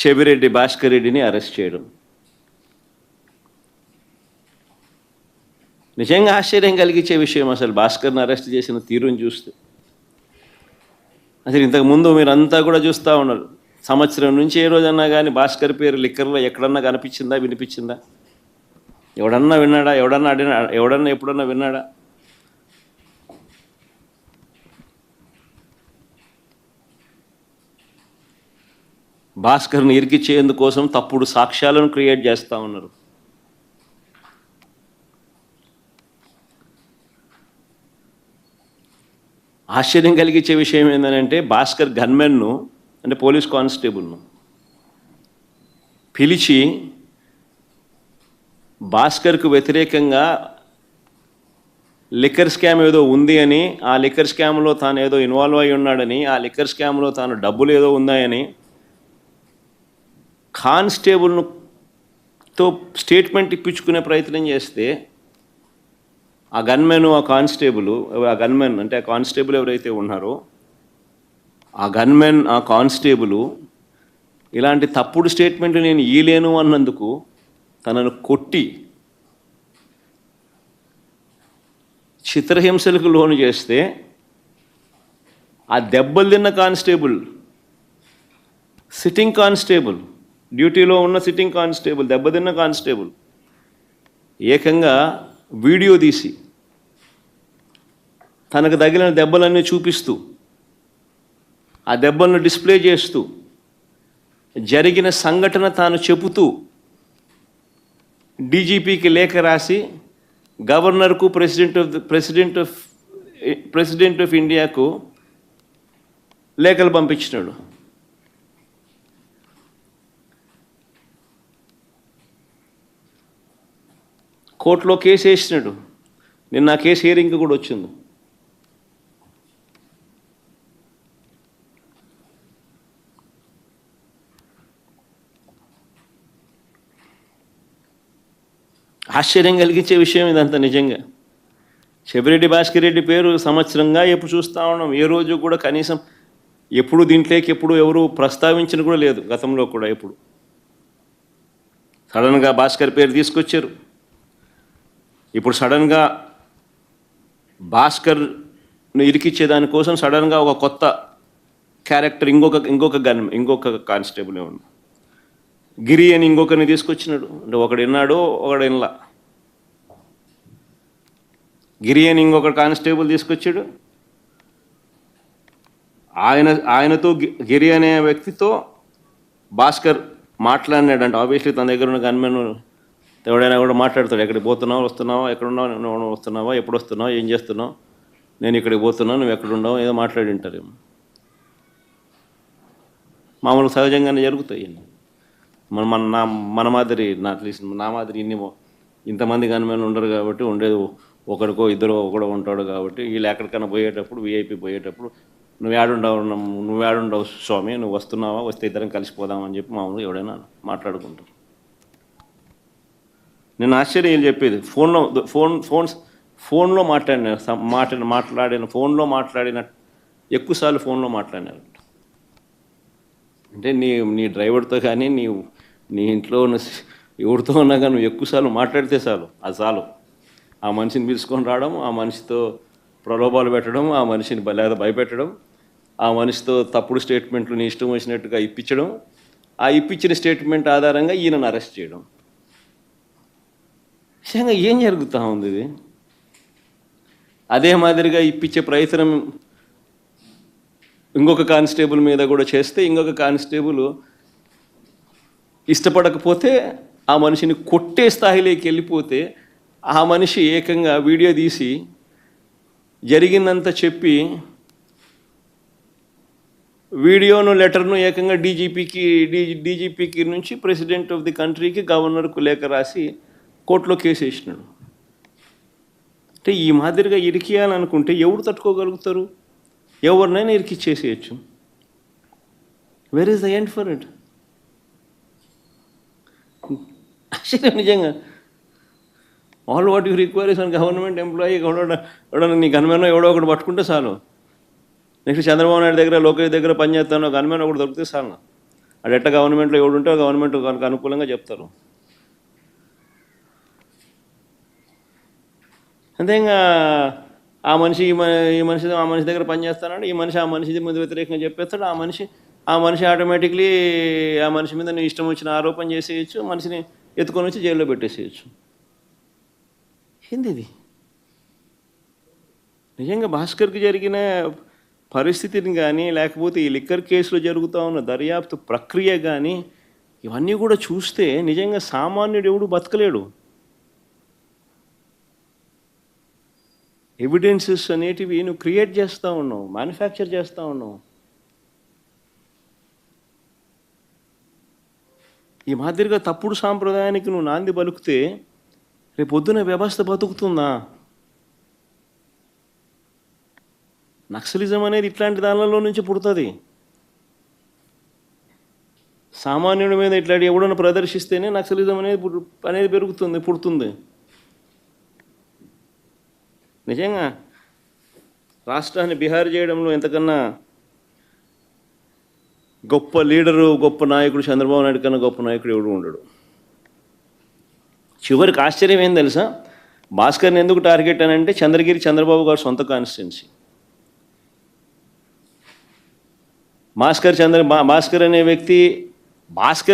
చెవిరెడ్డి భాస్కర్ రెడ్డిని అరెస్ట్ చేయడం. నిజంగా ఆశ్చర్యం కలిగించే విషయం అసలు భాస్కర్ని అరెస్ట్ చేసిన తీరుని చూస్తే. అసలు ఇంతకుముందు మీరంతా కూడా చూస్తూ ఉన్నారు. సంవత్సరం నుంచి ఏ రోజన్నా కానీ భాస్కర్ పేరు లిక్కర్లో ఎక్కడన్నా కనిపించిందా వినిపించిందా? ఎవడన్నా విన్నాడా ఎవడన్నా అడినా ఎవడన్నా ఎప్పుడన్నా విన్నాడా? భాస్కర్ని ఇరికిచ్చేందుకోసం తప్పుడు సాక్ష్యాలను క్రియేట్ చేస్తూ ఉన్నారు. ఆశ్చర్యం కలిగించే విషయం ఏంటంటే భాస్కర్ గన్మెన్ను అంటే పోలీస్ కానిస్టేబుల్ను పిలిచి భాస్కర్కు వ్యతిరేకంగా లిక్కర్ స్కామ్ ఏదో ఉంది అని ఆ లిక్కర్ స్కామ్లో తాను ఏదో ఇన్వాల్వ్ అయి ఉన్నాడని ఆ లిక్కర్ స్కామ్లో తాను డబ్బులు ఏదో ఉన్నాయని కానిస్టేబుల్ను తో స్టేట్మెంట్ ఇప్పించుకునే ప్రయత్నం చేస్తే ఆ గన్మెన్ ఆ కానిస్టేబుల్ ఆ గన్మెన్ అంటే ఆ కానిస్టేబుల్ ఎవరైతే ఉన్నారో ఆ గన్మెన్ ఆ కానిస్టేబుల్ ఇలాంటి తప్పుడు స్టేట్మెంట్ నేను ఇయలేను అన్నందుకు తనను కొట్టి చిత్రహింసలకు లోను చేస్తే ఆ దెబ్బలు తిన్న కానిస్టేబుల్ సిట్టింగ్ కానిస్టేబుల్ డ్యూటీలో ఉన్న సిట్టింగ్ కానిస్టేబుల్ దెబ్బతిన్న కానిస్టేబుల్ ఏకంగా వీడియో తీసి తనకు తగిలిన దెబ్బలన్నీ చూపిస్తూ ఆ దెబ్బలను డిస్ప్లే చేస్తూ జరిగిన సంఘటన తాను చెబుతూ డీజీపీకి లేఖ రాసి గవర్నర్కు president of president of president of ఇండియాకు లేఖలు పంపించినాడు. కోర్టులో కేసు వేసినాడు. నిన్న కేసు హియరింగ్ కూడా వచ్చింది. ఆశ్చర్యం కలిగించే విషయం ఇదంతా నిజంగా. చెవిరెడ్డి భాస్కర్ రెడ్డి పేరు సంవత్సరంగా ఎప్పుడు చూస్తూ ఉన్నాం. ఏ రోజు కూడా కనీసం ఎప్పుడు దీంట్లోకి ఎప్పుడు ఎవరు ప్రస్తావించిన కూడా లేదు గతంలో కూడా ఎప్పుడు. సడన్గా భాస్కర్ పేరు తీసుకొచ్చారు. ఇప్పుడు సడన్గా భాస్కర్ను ఇరికిచ్చే దానికోసం సడన్గా ఒక కొత్త క్యారెక్టర్ ఇంకొక ఇంకొక గన్ ఇంకొక కానిస్టేబుల్ ఉంది గిరి అని ఇంకొకరిని తీసుకొచ్చినాడు. అంటే ఒకడు విన్నాడు ఒకడు వినలా గిరి అని ఇంకొక కానిస్టేబుల్ తీసుకొచ్చాడు. ఆయన ఆయనతో గిరి అనే వ్యక్తితో భాస్కర్ మాట్లాడినాడు అంటే ఆబ్వియస్లీ తన దగ్గర ఉన్న గన్మెన్ ఎవడైనా కూడా మాట్లాడతాడు ఎక్కడికి పోతున్నావు వస్తున్నావా ఎక్కడున్నావు నువ్వు వస్తున్నావా ఎప్పుడు వస్తున్నావు ఏం చేస్తున్నావు నేను ఇక్కడికి పోతున్నావు నువ్వు ఎక్కడ ఉన్నావు ఏదో మాట్లాడి ఉంటారేమో మామూలు సహజంగానే జరుగుతాయి మన మన నా మన మాదిరి నా అట్లీస్ట్ నా మాదిరి ఇన్ని ఇంతమంది గన్మెన్ ఉండరు కాబట్టి ఉండేది ఒకరికో ఇద్దరు ఒకడో ఉంటాడు కాబట్టి వీళ్ళు ఎక్కడికైనా పోయేటప్పుడు వీఐపీ పోయేటప్పుడు నువ్వు ఏడుండవు నువ్వు ఏడుండవు స్వామి నువ్వు వస్తున్నావా వస్తే ఇద్దరం కలిసిపోదామని చెప్పి మామూలుగా ఎవడైనా మాట్లాడుకుంటారు. నేను ఆశ్చర్యం చెప్పేది? ఫోన్లో ఫోన్ ఫోన్స్ ఫోన్లో మాట్లాడిన సం- మాట్లాడిన మాట్లాడిన ఫోన్లో మాట్లాడిన ఎక్కువసార్లు ఫోన్లో మాట్లాడినారు. అంటే నీ నీ డ్రైవర్తో కానీ నీ నీ ఇంట్లో ఉన్న ఎవరితో ఉన్నా కానీ నువ్వు ఎక్కువసార్లు మాట్లాడితే చాలు అది చాలు. ఆ మనిషిని పిలుచుకొని రావడం ఆ మనిషితో ప్రలోభాలు పెట్టడం ఆ మనిషిని లేదా భయపెట్టడం ఆ మనిషితో తప్పుడు స్టేట్మెంట్లు నీ ఇష్టం వచ్చినట్టుగా ఇప్పించడం ఆ ఇప్పించిన స్టేట్మెంట్ ఆధారంగా ఈయనను అరెస్ట్ చేయడం. నిజంగా ఏం జరుగుతూ ఉంది ఇది? అదే మాదిరిగా ఇప్పించే ప్రయత్నం ఇంకొక కానిస్టేబుల్ మీద కూడా చేస్తే ఇంకొక కానిస్టేబుల్ ఇష్టపడకపోతే ఆ మనిషిని కొట్టే స్థాయిలోకి వెళ్ళిపోతే ఆ మనిషి ఏకంగా వీడియో తీసి జరిగిందంత చెప్పి వీడియోను లెటర్ను ఏకంగా డీజీపీకి డీ డీజీపీకి నుంచి ప్రెసిడెంట్ ఆఫ్ ది కంట్రీకి గవర్నర్కు లేఖ రాసి కోర్టులో కేసు వేసినాడు. అంటే ఈ మాదిరిగా ఇరికియాలనుకుంటే ఎవరు తట్టుకోగలుగుతారు? ఎవరినైనా ఇరికిచ్చేసేయచ్చు where is the end for it ఆశ్చర్యం నిజంగా all what you require is and government employee ఎవడో నీ గన్మెన్ ఎవడో ఒకటి పట్టుకుంటే చాలు. నెక్స్ట్ చంద్రబాబు నాయుడు దగ్గర లోకేష్ దగ్గర పనిచేస్తాను గన్మెన్ ఒకటి దొరికితే చాలు. అది ఎట్ట గవర్నమెంట్లో ఎవడు ఉంటే గవర్నమెంట్ కనుక అనుకూలంగా చెప్తారు. అంతే ఇంకా ఆ మనిషి ఈ ఈ మనిషి ఆ మనిషి దగ్గర పనిచేస్తానంటే ఈ మనిషి ఆ మనిషి ముందు వ్యతిరేకంగా చెప్పేస్తాడు. ఆ మనిషి ఆ మనిషి ఆటోమేటిక్లీ ఆ మనిషి మీద నీ ఇష్టం వచ్చిన ఆరోపణ చేసేయచ్చు మనిషిని ఎత్తుకొని వచ్చి జైల్లో పెట్టేసేయచ్చు. ఏంది ఇది నిజంగా భాస్కర్కి జరిగిన పరిస్థితిని కానీ లేకపోతే ఈ లిక్కర్ కేసులో జరుగుతూ ఉన్న దర్యాప్తు ప్రక్రియ కానీ ఇవన్నీ కూడా చూస్తే నిజంగా సామాన్యుడు ఎవడు బతకలేడు. ఎవిడెన్సెస్ అనేటివి నువ్వు క్రియేట్ చేస్తూ ఉన్నావు మ్యానుఫ్యాక్చర్ చేస్తూ ఉన్నావు. ఈ మాదిరిగా తప్పుడు సాంప్రదాయానికి నువ్వు నాంది పలుకుతే రేపు వ్యవస్థ బతుకుతుందా? నక్సలిజం అనేది ఇట్లాంటి దానిలో నుంచి పుడుతుంది. సామాన్యుడి మీద ఇట్లాంటి ఎవడన్నా ప్రదర్శిస్తేనే నక్సలిజం అనేది పుట్టు- అనేది పెరుగుతుంది పుడుతుంది. నిజంగా రాష్ట్రాన్ని బీహార్ చేయడంలో ఎంతకన్నా గొప్ప లీడరు గొప్ప నాయకుడు చంద్రబాబు నాయుడు కన్నా గొప్ప నాయకుడు ఎవడు ఉండడు. చివరికి ఆశ్చర్యం ఏం తెలుసా? భాస్కర్ని ఎందుకు టార్గెట్ అని అంటే చంద్రగిరి చంద్రబాబు గారు సొంత కాన్స్టిట్యున్సీ. భాస్కర్ చంద్ర భాస్కర్ అనే వ్యక్తి భాస్కర్